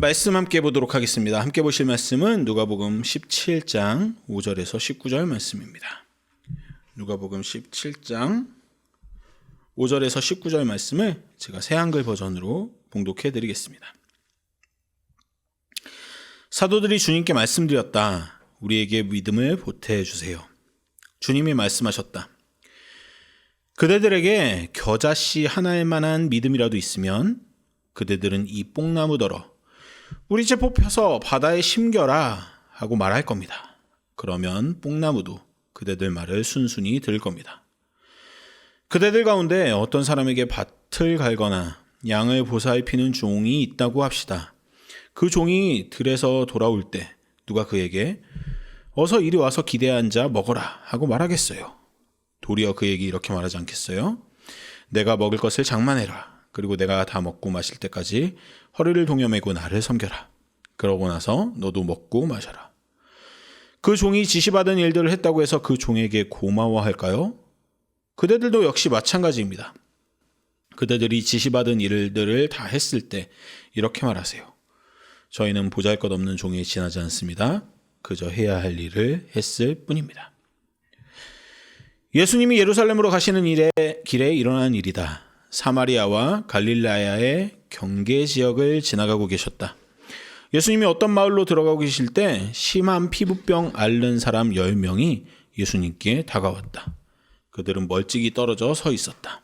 말씀 함께 보도록 하겠습니다. 함께 보실 말씀은 누가복음 17장 5절에서 19절 말씀입니다. 누가복음 17장 5절에서 19절 말씀을 제가 새 한글 버전으로 봉독해 드리겠습니다. 사도들이 주님께 말씀드렸다. 우리에게 믿음을 보태 주세요. 주님이 말씀하셨다. 그대들에게 겨자씨 하나일 만한 믿음이라도 있으면 그대들은 이 뽕나무더러 우리 집 뽑혀서 바다에 심겨라 하고 말할 겁니다. 그러면 뽕나무도 그대들 말을 순순히 들을 겁니다. 그대들 가운데 어떤 사람에게 밭을 갈거나 양을 보살피는 종이 있다고 합시다. 그 종이 들에서 돌아올 때 누가 그에게 어서 이리 와서 기대에 앉아 먹어라 하고 말하겠어요. 도리어 그에게 이렇게 말하지 않겠어요? 내가 먹을 것을 장만해라. 그리고 내가 다 먹고 마실 때까지 허리를 동여매고 나를 섬겨라. 그러고 나서 너도 먹고 마셔라. 그 종이 지시받은 일들을 했다고 해서 그 종에게 고마워할까요? 그대들도 역시 마찬가지입니다. 그대들이 지시받은 일들을 다 했을 때 이렇게 말하세요. 저희는 보잘 것 없는 종에 지나지 않습니다. 그저 해야 할 일을 했을 뿐입니다. 예수님이 예루살렘으로 가시는 일에 길에 일어난 일이다. 사마리아와 갈릴라야의 경계 지역을 지나가고 계셨다. 예수님이 어떤 마을로 들어가고 계실 때 심한 피부병 앓는 사람 10명이 예수님께 다가왔다. 그들은 멀찍이 떨어져 서 있었다.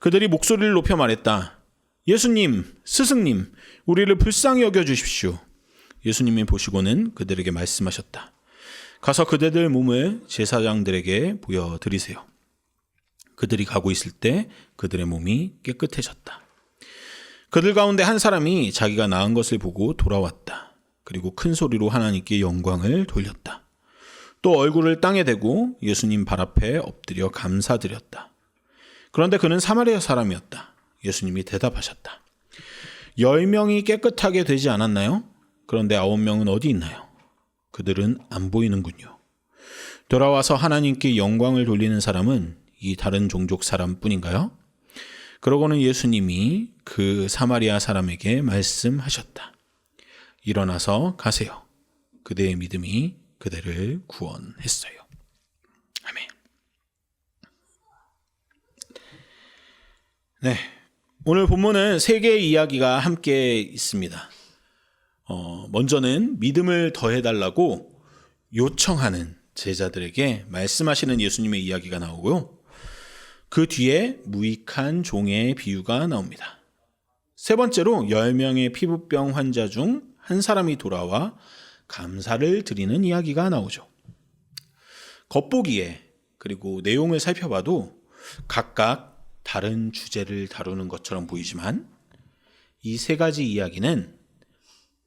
그들이 목소리를 높여 말했다. 예수님, 스승님, 우리를 불쌍히 여겨 주십시오. 예수님이 보시고는 그들에게 말씀하셨다. 가서 그대들 몸을 제사장들에게 보여드리세요. 그들이 가고 있을 때 그들의 몸이 깨끗해졌다. 그들 가운데 한 사람이 자기가 나은 것을 보고 돌아왔다. 그리고 큰 소리로 하나님께 영광을 돌렸다. 또 얼굴을 땅에 대고 예수님 발 앞에 엎드려 감사드렸다. 그런데 그는 사마리아 사람이었다. 예수님이 대답하셨다. 열 명이 깨끗하게 되지 않았나요? 그런데 아홉 명은 어디 있나요? 그들은 안 보이는군요. 돌아와서 하나님께 영광을 돌리는 사람은 이 다른 종족 사람뿐인가요? 그러고는 예수님이 그 사마리아 사람에게 말씀하셨다. 일어나서 가세요. 그대의 믿음이 그대를 구원했어요. 아멘. 네. 오늘 본문은 세 개의 이야기가 함께 있습니다. 어, 먼저는 믿음을 더해달라고 요청하는 제자들에게 말씀하시는 예수님의 이야기가 나오고요. 그 뒤에 무익한 종의 비유가 나옵니다. 세 번째로 10명의 피부병 환자 중 한 사람이 돌아와 감사를 드리는 이야기가 나오죠. 겉보기에 그리고 내용을 살펴봐도 각각 다른 주제를 다루는 것처럼 보이지만 이 세 가지 이야기는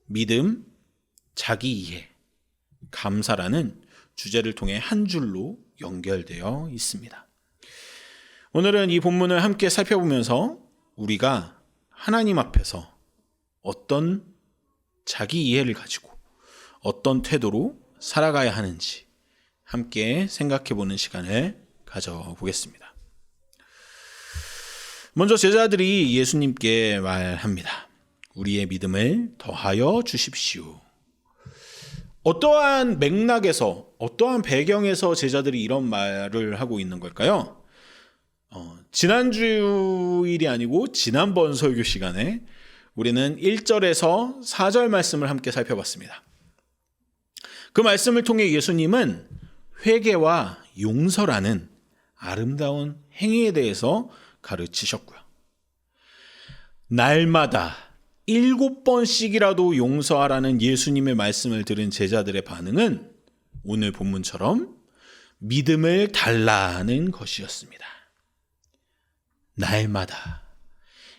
믿음, 자기 이해, 감사라는 주제를 통해 한 줄로 연결되어 있습니다. 오늘은 이 본문을 함께 살펴보면서 우리가 하나님 앞에서 어떤 자기 이해를 가지고 어떤 태도로 살아가야 하는지 함께 생각해 보는 시간을 가져보겠습니다. 먼저 제자들이 예수님께 말합니다. 우리의 믿음을 더하여 주십시오. 어떠한 맥락에서, 어떠한 배경에서 제자들이 이런 말을 하고 있는 걸까요? 어, 지난주일이 아니고 지난번 설교 시간에 우리는 1절에서 4절 말씀을 함께 살펴봤습니다. 그 말씀을 통해 예수님은 회개와 용서라는 아름다운 행위에 대해서 가르치셨고요. 날마다 일곱 번씩이라도 용서하라는 예수님의 말씀을 들은 제자들의 반응은 오늘 본문처럼 믿음을 달라는 것이었습니다. 날마다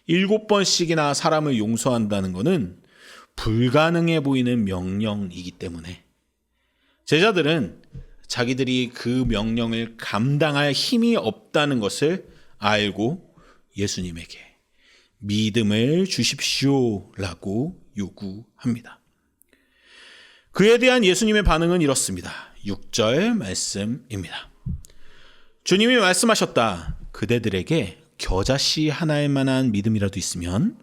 일곱 번씩이나 사람을 용서한다는 것은 불가능해 보이는 명령이기 때문에 제자들은 자기들이 그 명령을 감당할 힘이 없다는 것을 알고 예수님에게 믿음을 주십시오라고 요구합니다. 그에 대한 예수님의 반응은 이렇습니다. 6절 말씀입니다. 주님이 말씀하셨다. 그대들에게 겨자씨 하나일 만한 믿음이라도 있으면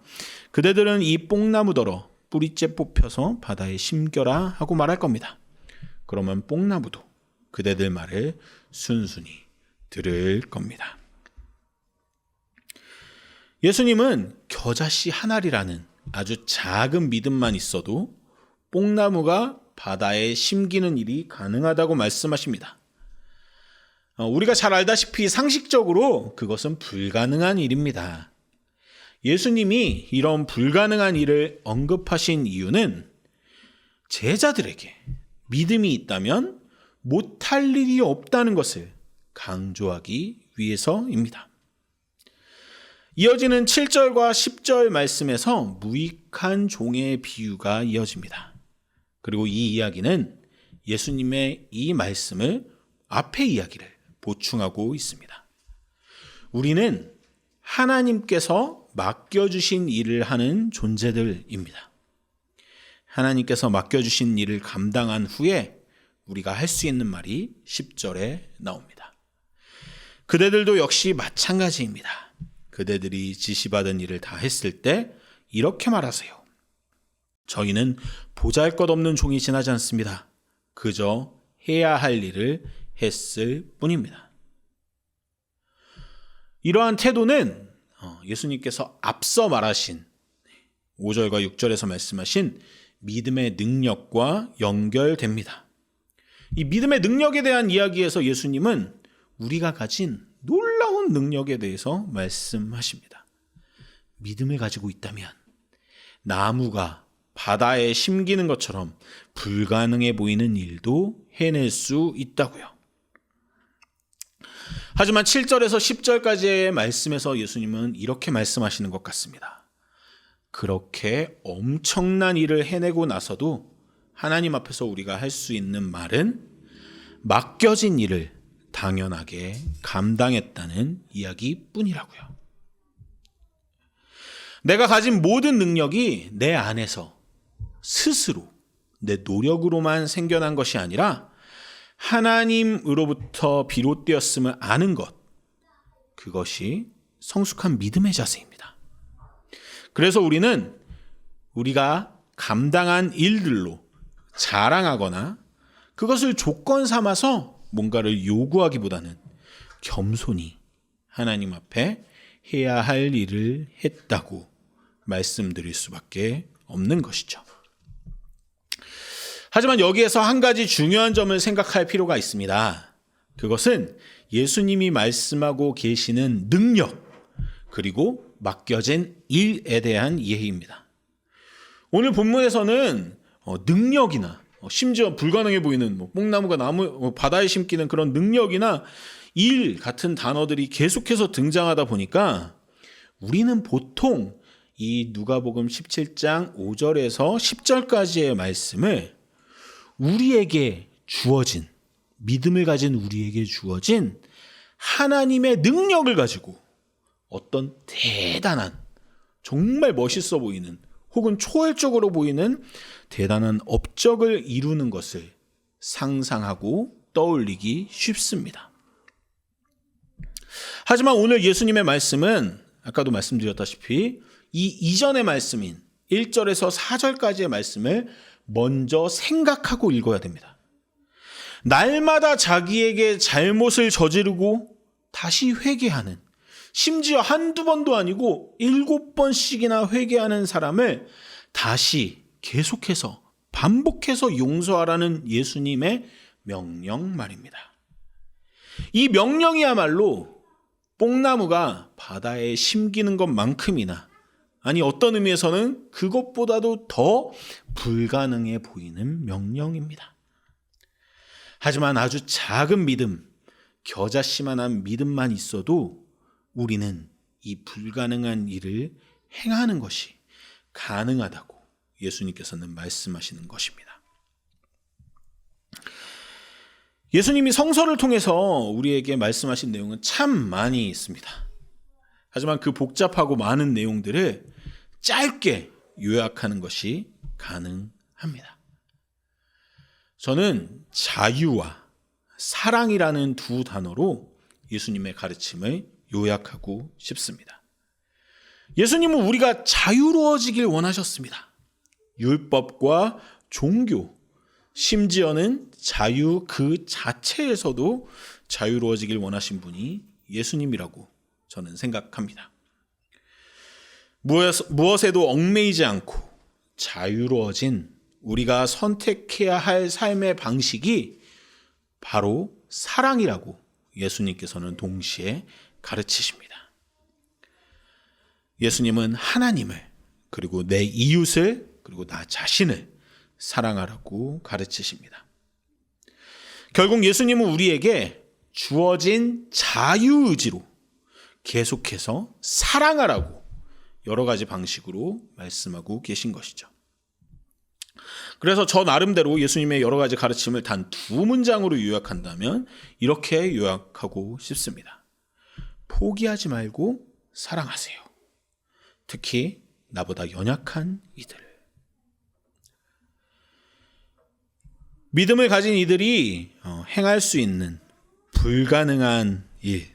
그대들은 이 뽕나무더러 뿌리째 뽑혀서 바다에 심겨라 하고 말할 겁니다. 그러면 뽕나무도 그대들 말을 순순히 들을 겁니다. 예수님은 겨자씨 한 알이라는 아주 작은 믿음만 있어도 뽕나무가 바다에 심기는 일이 가능하다고 말씀하십니다. 어, 우리가 잘 알다시피 상식적으로 그것은 불가능한 일입니다. 예수님이 이런 불가능한 일을 언급하신 이유는 제자들에게 믿음이 있다면 못할 일이 없다는 것을 강조하기 위해서입니다. 이어지는 7절과 10절 말씀에서 무익한 종의 비유가 이어집니다. 그리고 이 이야기는 예수님의 이 말씀을 앞의 이야기를 보충하고 있습니다. 우리는 하나님께서 맡겨주신 일을 하는 존재들입니다. 하나님께서 맡겨주신 일을 감당한 후에 우리가 할 수 있는 말이 10절에 나옵니다. 그대들도 역시 마찬가지입니다. 그대들이 지시받은 일을 다 했을 때 이렇게 말하세요. 저희는 보잘 것 없는 종이 지나지 않습니다. 그저 해야 할 일을 했을 뿐입니다. 이러한 태도는 어, 예수님께서 앞서 말하신 5절과 6절에서 말씀하신 믿음의 능력과 연결됩니다. 이 믿음의 능력에 대한 이야기에서 예수님은 우리가 가진 놀라운 능력에 대해서 말씀하십니다. 믿음을 가지고 있다면 나무가 바다에 심기는 것처럼 불가능해 보이는 일도 해낼 수 있다고요. 하지만 7절에서 10절까지의 말씀에서 예수님은 이렇게 말씀하시는 것 같습니다. 그렇게 엄청난 일을 해내고 나서도 하나님 앞에서 우리가 할 수 있는 말은 맡겨진 일을 당연하게 감당했다는 이야기 뿐이라고요. 내가 가진 모든 능력이 내 안에서 스스로 내 노력으로만 생겨난 것이 아니라 하나님으로부터 비롯되었음을 아는 것. 그것이 성숙한 믿음의 자세입니다. 그래서 우리는 우리가 감당한 일들로 자랑하거나 그것을 조건 삼아서 뭔가를 요구하기보다는 겸손히 하나님 앞에 해야 할 일을 했다고 말씀드릴 수밖에 없는 것이죠. 하지만 여기에서 한 가지 중요한 점을 생각할 필요가 있습니다. 그것은 예수님이 말씀하고 계시는 능력, 그리고 맡겨진 일에 대한 이해입니다. 오늘 본문에서는 어, 능력이나 어, 심지어 불가능해 보이는 뭐 뽕나무가 나무 어, 바다에 심기는 그런 능력이나 일 같은 단어들이 계속해서 등장하다 보니까 우리는 보통 이 누가복음 17장 5절에서 10절까지의 말씀을 우리에게 주어진 믿음을 가진 우리에게 주어진 하나님의 능력을 가지고 어떤 대단한 정말 멋있어 보이는 혹은 초월적으로 보이는 대단한 업적을 이루는 것을 상상하고 떠올리기 쉽습니다. 하지만 오늘 예수님의 말씀은 아까도 말씀드렸다시피 이 이전의 말씀인 1절에서 4절까지의 말씀을 먼저 생각하고 읽어야 됩니다. 날마다 자기에게 잘못을 저지르고 다시 회개하는 심지어 한두 번도 아니고 일곱 번씩이나 회개하는 사람을 다시 계속해서 반복해서 용서하라는 예수님의 명령 말입니다. 이 명령이야말로 뽕나무가 바다에 심기는 것만큼이나 아니 어떤 의미에서는 그것보다도 더 불가능해 보이는 명령입니다. 하지만 아주 작은 믿음, 겨자씨만한 믿음만 있어도 우리는 이 불가능한 일을 행하는 것이 가능하다고 예수님께서는 말씀하시는 것입니다. 예수님이 성서를 통해서 우리에게 말씀하신 내용은 참 많이 있습니다. 하지만 그 복잡하고 많은 내용들을 짧게 요약하는 것이 가능합니다. 저는 자유와 사랑이라는 두 단어로 예수님의 가르침을 요약하고 싶습니다. 예수님은 우리가 자유로워지길 원하셨습니다. 율법과 종교, 심지어는 자유 그 자체에서도 자유로워지길 원하신 분이 예수님이라고 저는 생각합니다. 무엇, 무엇에도 얽매이지 않고 자유로워진 우리가 선택해야 할 삶의 방식이 바로 사랑이라고 예수님께서는 동시에 가르치십니다. 예수님은 하나님을 그리고 내 이웃을 그리고 나 자신을 사랑하라고 가르치십니다. 결국 예수님은 우리에게 주어진 자유의지로 계속해서 사랑하라고 여러 가지 방식으로 말씀하고 계신 것이죠. 그래서 저 나름대로 예수님의 여러 가지 가르침을 단 두 문장으로 요약한다면 이렇게 요약하고 싶습니다. 포기하지 말고 사랑하세요. 특히 나보다 연약한 이들. 믿음을 가진 이들이 어, 행할 수 있는 불가능한 일.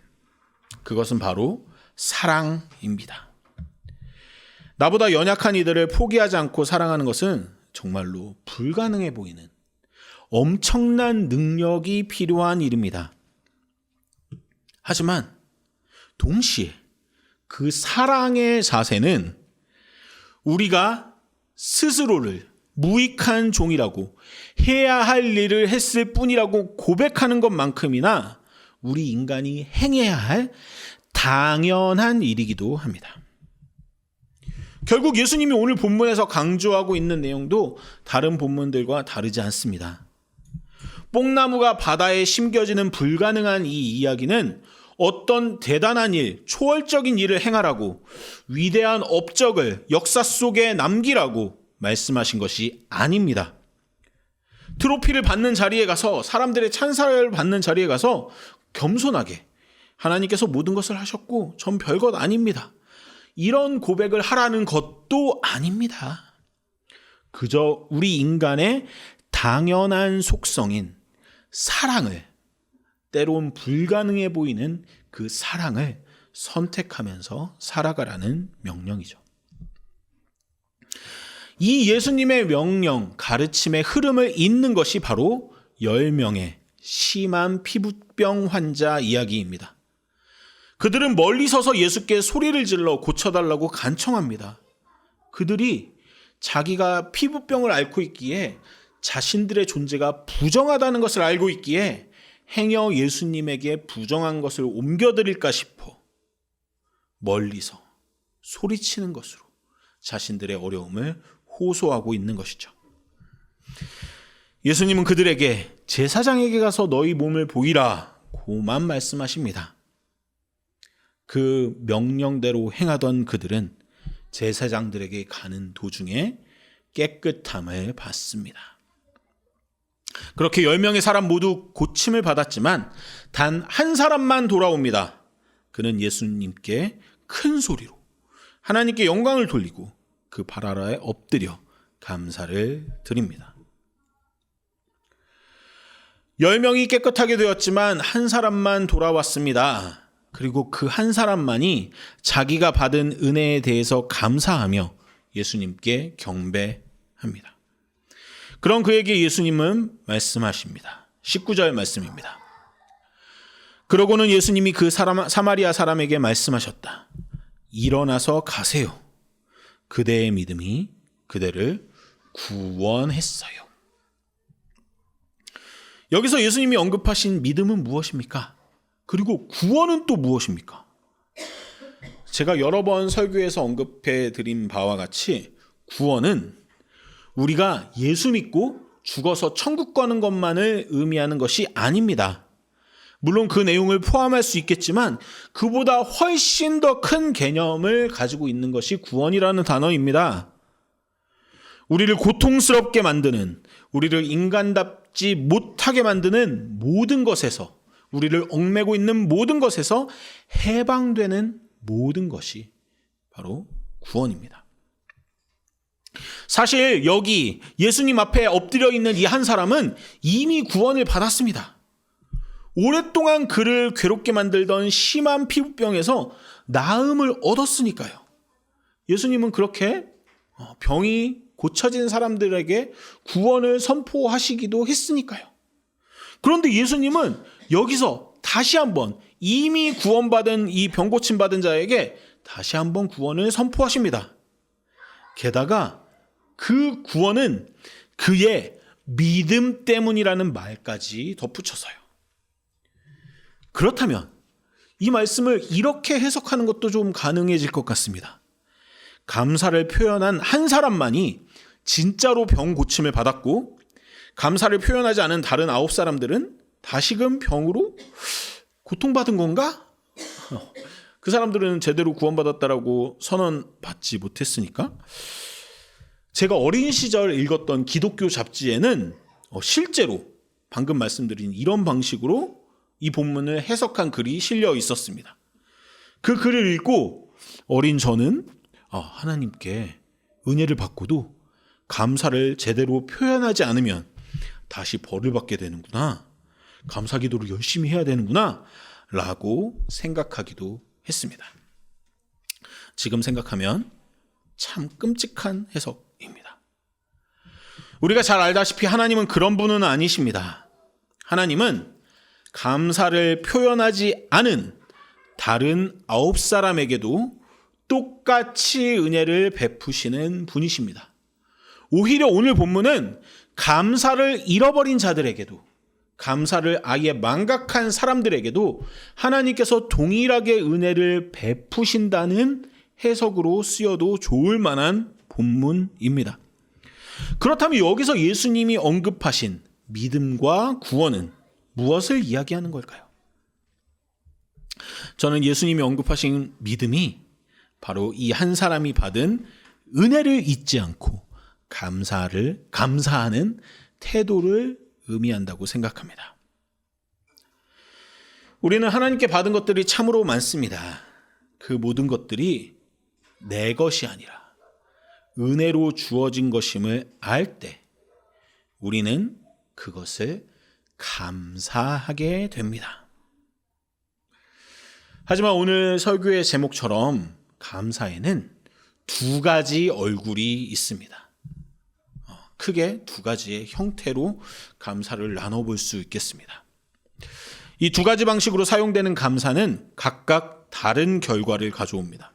그것은 바로 사랑입니다. 나보다 연약한 이들을 포기하지 않고 사랑하는 것은 정말로 불가능해 보이는 엄청난 능력이 필요한 일입니다. 하지만 동시에 그 사랑의 자세는 우리가 스스로를 무익한 종이라고 해야 할 일을 했을 뿐이라고 고백하는 것만큼이나 우리 인간이 행해야 할 당연한 일이기도 합니다. 결국 예수님이 오늘 본문에서 강조하고 있는 내용도 다른 본문들과 다르지 않습니다. 뽕나무가 바다에 심겨지는 불가능한 이 이야기는 어떤 대단한 일, 초월적인 일을 행하라고 위대한 업적을 역사 속에 남기라고 말씀하신 것이 아닙니다. 트로피를 받는 자리에 가서 사람들의 찬사를 받는 자리에 가서 겸손하게 하나님께서 모든 것을 하셨고 전 별것 아닙니다. 이런 고백을 하라는 것도 아닙니다. 그저 우리 인간의 당연한 속성인 사랑을 때론 불가능해 보이는 그 사랑을 선택하면서 살아가라는 명령이죠. 이 예수님의 명령, 가르침의 흐름을 잇는 것이 바로 10명의 심한 피부병 환자 이야기입니다. 그들은 멀리 서서 예수께 소리를 질러 고쳐달라고 간청합니다. 그들이 자기가 피부병을 앓고 있기에 자신들의 존재가 부정하다는 것을 알고 있기에 행여 예수님에게 부정한 것을 옮겨드릴까 싶어 멀리서 소리치는 것으로 자신들의 어려움을 호소하고 있는 것이죠. 예수님은 그들에게 제사장에게 가서 너희 몸을 보이라 고만 말씀하십니다. 그 명령대로 행하던 그들은 제사장들에게 가는 도중에 깨끗함을 받습니다. 그렇게 10명의 사람 모두 고침을 받았지만 단 한 사람만 돌아옵니다. 그는 예수님께 큰 소리로 하나님께 영광을 돌리고 그발 아래에 엎드려 감사를 드립니다. 10명이 깨끗하게 되었지만 한 사람만 돌아왔습니다. 그리고 그 한 사람만이 자기가 받은 은혜에 대해서 감사하며 예수님께 경배합니다. 그런 그에게 예수님은 말씀하십니다. 19절 말씀입니다. 그러고는 예수님이 그 사람, 사마리아 사람에게 말씀하셨다. 일어나서 가세요. 그대의 믿음이 그대를 구원했어요. 여기서 예수님이 언급하신 믿음은 무엇입니까? 그리고 구원은 또 무엇입니까? 제가 여러 번 설교에서 언급해 드린 바와 같이 구원은 우리가 예수 믿고 죽어서 천국 가는 것만을 의미하는 것이 아닙니다. 물론 그 내용을 포함할 수 있겠지만 그보다 훨씬 더 큰 개념을 가지고 있는 것이 구원이라는 단어입니다. 우리를 고통스럽게 만드는, 우리를 인간답지 못하게 만드는 모든 것에서 우리를 얽매고 있는 모든 것에서 해방되는 모든 것이 바로 구원입니다. 사실 여기 예수님 앞에 엎드려 있는 이 한 사람은 이미 구원을 받았습니다. 오랫동안 그를 괴롭게 만들던 심한 피부병에서 나음을 얻었으니까요. 예수님은 그렇게 어, 병이 고쳐진 사람들에게 구원을 선포하시기도 했으니까요. 그런데 예수님은 여기서 다시 한번 이미 구원받은 이 병 고침 받은 자에게 다시 한번 구원을 선포하십니다. 게다가 그 구원은 그의 믿음 때문이라는 말까지 덧붙여서요. 그렇다면 이 말씀을 이렇게 해석하는 것도 좀 가능해질 것 같습니다. 감사를 표현한 한 사람만이 진짜로 병 고침을 받았고 감사를 표현하지 않은 다른 아홉 사람들은 다시금 병으로 고통받은 건가? 그 사람들은 제대로 구원받았다라고 선언받지 못했으니까 제가 어린 시절 읽었던 기독교 잡지에는 어, 실제로 방금 말씀드린 이런 방식으로 이 본문을 해석한 글이 실려 있었습니다. 그 글을 읽고 어린 저는 아, 하나님께 은혜를 받고도 감사를 제대로 표현하지 않으면 다시 벌을 받게 되는구나. 감사 기도를 열심히 해야 되는구나. 라고 생각하기도 했습니다. 지금 생각하면 참 끔찍한 해석입니다. 우리가 잘 알다시피 하나님은 그런 분은 아니십니다. 하나님은 감사를 표현하지 않은 다른 아홉 사람에게도 똑같이 은혜를 베푸시는 분이십니다. 오히려 오늘 본문은 감사를 잃어버린 자들에게도 감사를 아예 망각한 사람들에게도 하나님께서 동일하게 은혜를 베푸신다는 해석으로 쓰여도 좋을 만한 본문입니다. 그렇다면 여기서 예수님이 언급하신 믿음과 구원은 무엇을 이야기하는 걸까요? 저는 예수님이 언급하신 믿음이 바로 이 한 사람이 받은 은혜를 잊지 않고 감사를 감사하는 태도를 의미한다고 생각합니다. 우리는 하나님께 받은 것들이 참으로 많습니다. 그 모든 것들이 내 것이 아니라 은혜로 주어진 것임을 알 때 우리는 그것을 감사하게 됩니다. 하지만 오늘 설교의 제목처럼 감사에는 두 가지 얼굴이 있습니다. 어, 크게 두 가지의 형태로 감사를 나눠볼 수 있겠습니다. 이 두 가지 방식으로 사용되는 감사는 각각 다른 결과를 가져옵니다.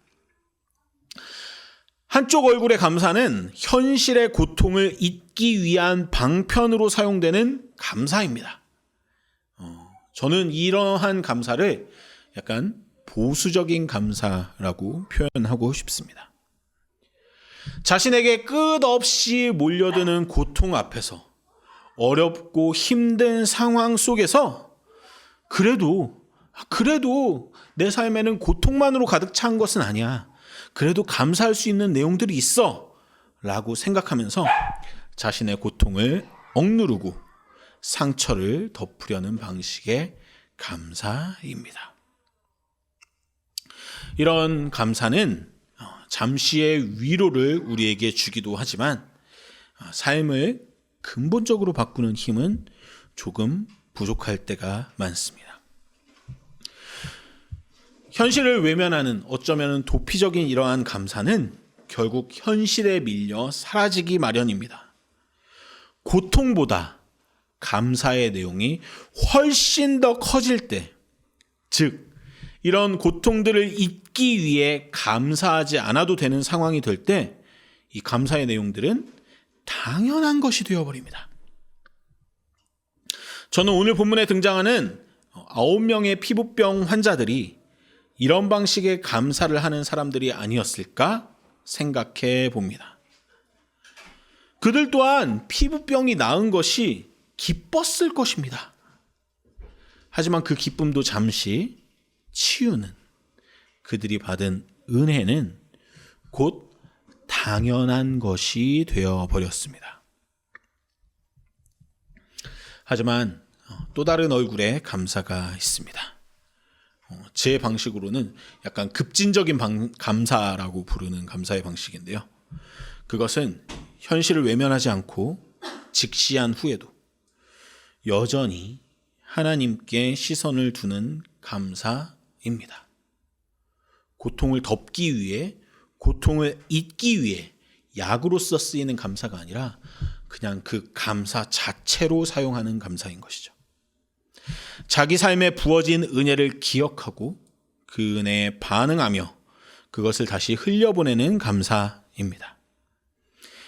한쪽 얼굴의 감사는 현실의 고통을 잊기 위한 방편으로 사용되는 감사입니다. 어, 저는 이러한 감사를 약간 보수적인 감사라고 표현하고 싶습니다. 자신에게 끝없이 몰려드는 고통 앞에서 어렵고 힘든 상황 속에서 그래도 그래도 내 삶에는 고통만으로 가득 찬 것은 아니야. 그래도 감사할 수 있는 내용들이 있어. 라고 생각하면서 자신의 고통을 억누르고 상처를 덮으려는 방식의 감사입니다. 이런 감사는 어, 잠시의 위로를 우리에게 주기도 하지만 어, 삶을 근본적으로 바꾸는 힘은 조금 부족할 때가 많습니다. 현실을 외면하는 어쩌면 도피적인 이러한 감사는 결국 현실에 밀려 사라지기 마련입니다. 고통보다 감사의 내용이 훨씬 더 커질 때, 즉, 이런 고통들을 잊기 위해 감사하지 않아도 되는 상황이 될 때, 이 감사의 내용들은 당연한 것이 되어버립니다. 저는 오늘 본문에 등장하는 아홉 명의 피부병 환자들이 이런 방식의 감사를 하는 사람들이 아니었을까 생각해 봅니다. 그들 또한 피부병이 나은 것이 기뻤을 것입니다. 하지만 그 기쁨도 잠시 치유는 그들이 받은 은혜는 곧 당연한 것이 되어 버렸습니다. 하지만 또 다른 얼굴의 감사가 있습니다. 어, 제 방식으로는 약간 급진적인 방, 감사라고 부르는 감사의 방식인데요. 그것은 현실을 외면하지 않고 직시한 후에도 여전히 하나님께 시선을 두는 감사 입니다. 고통을 덮기 위해, 고통을 잊기 위해 약으로서 쓰이는 감사가 아니라 그냥 그 감사 자체로 사용하는 감사인 것이죠. 자기 삶에 부어진 은혜를 기억하고 그 은혜에 반응하며 그것을 다시 흘려보내는 감사입니다.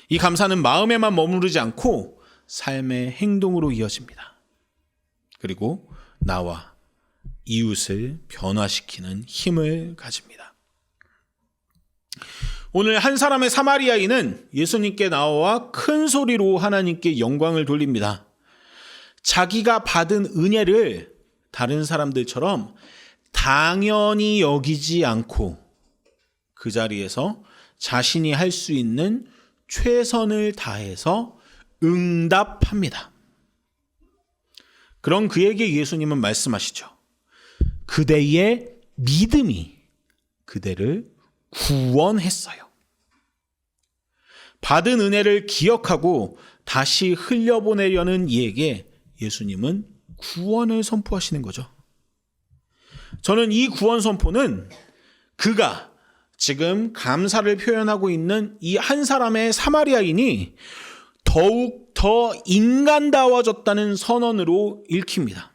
이 감사는 마음에만 머무르지 않고 삶의 행동으로 이어집니다. 그리고 나와 이웃을 변화시키는 힘을 가집니다. 오늘 한 사람의 사마리아인은 예수님께 나와 큰 소리로 하나님께 영광을 돌립니다. 자기가 받은 은혜를 다른 사람들처럼 당연히 여기지 않고 그 자리에서 자신이 할 수 있는 최선을 다해서 응답합니다. 그런 그에게 예수님은 말씀하시죠. 그대의 믿음이 그대를 구원했어요. 받은 은혜를 기억하고 다시 흘려보내려는 이에게 예수님은 구원을 선포하시는 거죠. 저는 이 구원 선포는 그가 지금 감사를 표현하고 있는 이 한 사람의 사마리아인이 더욱 더 인간다워졌다는 선언으로 읽힙니다.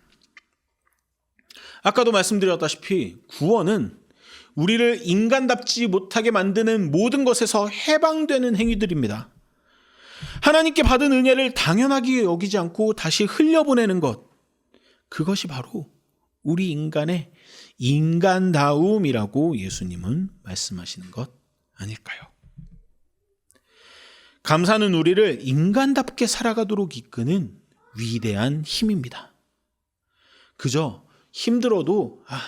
아까도 말씀드렸다시피 구원은 우리를 인간답지 못하게 만드는 모든 것에서 해방되는 행위들입니다. 하나님께 받은 은혜를 당연하게 여기지 않고 다시 흘려보내는 것. 그것이 바로 우리 인간의 인간다움이라고 예수님은 말씀하시는 것 아닐까요? 감사는 우리를 인간답게 살아가도록 이끄는 위대한 힘입니다. 그저 힘들어도 아,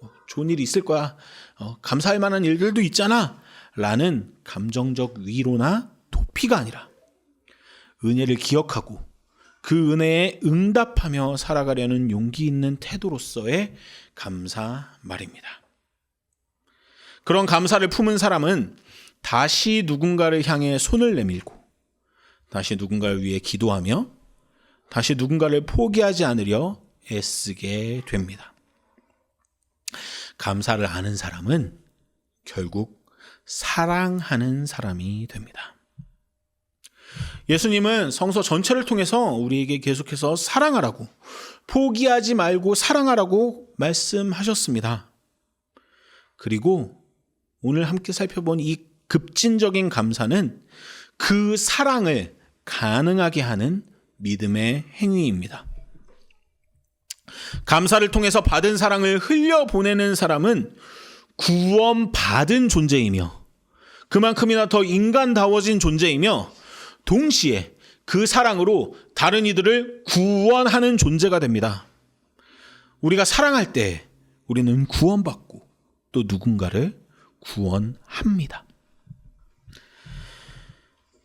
뭐 좋은 일이 있을 거야. 어, 감사할 만한 일들도 있잖아. 라는 감정적 위로나 도피가 아니라 은혜를 기억하고 그 은혜에 응답하며 살아가려는 용기 있는 태도로서의 감사 말입니다. 그런 감사를 품은 사람은 다시 누군가를 향해 손을 내밀고 다시 누군가를 위해 기도하며 다시 누군가를 포기하지 않으려 애쓰게 됩니다. 감사를 아는 사람은 결국 사랑하는 사람이 됩니다. 예수님은 성서 전체를 통해서 우리에게 계속해서 사랑하라고, 포기하지 말고 사랑하라고 말씀하셨습니다. 그리고 오늘 함께 살펴본 이 급진적인 감사는 그 사랑을 가능하게 하는 믿음의 행위입니다. 감사를 통해서 받은 사랑을 흘려보내는 사람은 구원받은 존재이며 그만큼이나 더 인간다워진 존재이며 동시에 그 사랑으로 다른 이들을 구원하는 존재가 됩니다. 우리가 사랑할 때 우리는 구원받고 또 누군가를 구원합니다.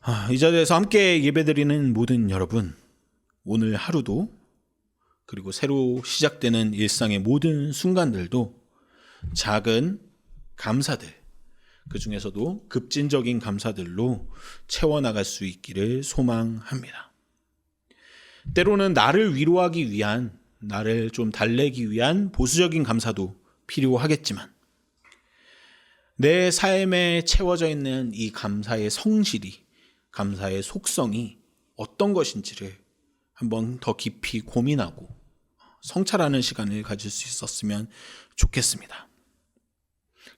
아, 이 자리에서 함께 예배드리는 모든 여러분, 오늘 하루도 그리고 새로 시작되는 일상의 모든 순간들도 작은 감사들, 그 중에서도 급진적인 감사들로 채워나갈 수 있기를 소망합니다. 때로는 나를 위로하기 위한, 나를 좀 달래기 위한 보수적인 감사도 필요하겠지만, 내 삶에 채워져 있는 이 감사의 성실이, 감사의 속성이 어떤 것인지를 한번 더 깊이 고민하고 성찰하는 시간을 가질 수 있었으면 좋겠습니다.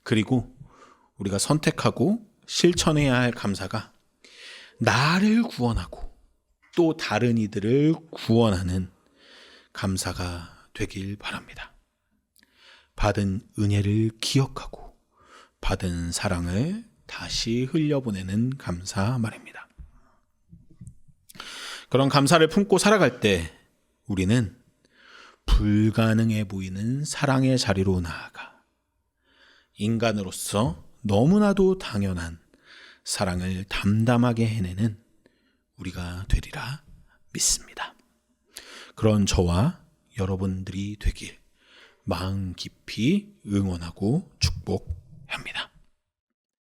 그리고 우리가 선택하고 실천해야 할 감사가 나를 구원하고 또 다른 이들을 구원하는 감사가 되길 바랍니다. 받은 은혜를 기억하고 받은 사랑을 다시 흘려보내는 감사 말입니다. 그런 감사를 품고 살아갈 때 우리는 불가능해 보이는 사랑의 자리로 나아가 인간으로서 너무나도 당연한 사랑을 담담하게 해내는 우리가 되리라 믿습니다. 그런 저와 여러분들이 되길 마음 깊이 응원하고 축복합니다.